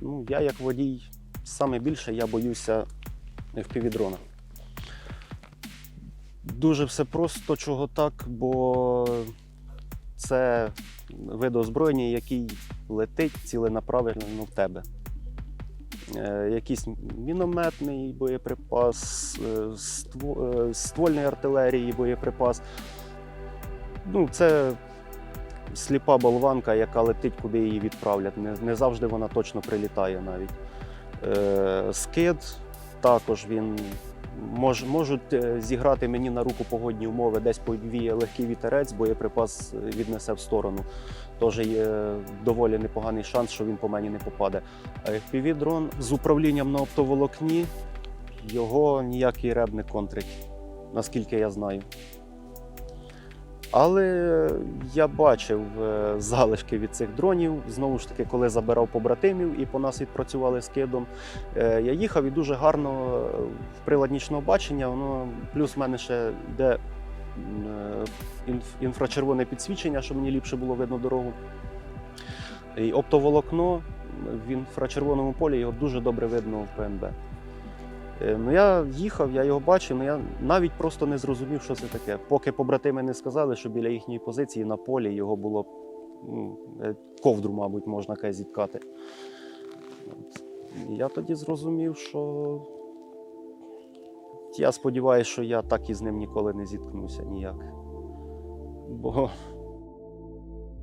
Ну, я як водій, саме більше я боюся FPV-дрона. Дуже все просто, чого так, бо це вид озброєння, який летить ціленаправленно в тебе. Е, якийсь мінометний боєприпас, е, е, ствольної артилерії боєприпас. Ну, це сліпа болванка, яка летить, куди її відправлять. Не, не завжди вона точно прилітає навіть. Е, скид також він мож, можуть е, зіграти мені на руку погодні умови, десь повіє легкий вітерець, боєприпас е, віднесе в сторону. Тож є доволі непоганий шанс, що він по мені не попаде. А fpv дрон з управлінням на оптоволокні його ніякий реб не контрить, наскільки я знаю. Але я бачив е, залишки від цих дронів. Знову ж таки, коли забирав побратимів і по нас відпрацювали скидом. Е, Я їхав і дуже гарно е, в прилад нічного бачення. Воно плюс в мене ще йде інфрачервоне підсвічення, щоб мені ліпше було видно дорогу. І оптоволокно в інфрачервоному полі його дуже добре видно в ПНБ. Е, Ну, я їхав, я його бачив, але я навіть просто не зрозумів, що це таке. Поки побратими не сказали, що біля їхньої позиції на полі його було ну, е, ковдру, мабуть, можна якась зіткати. Я тоді зрозумів, що я сподіваюся, що я так із ним ніколи не зіткнуся ніяк. Бо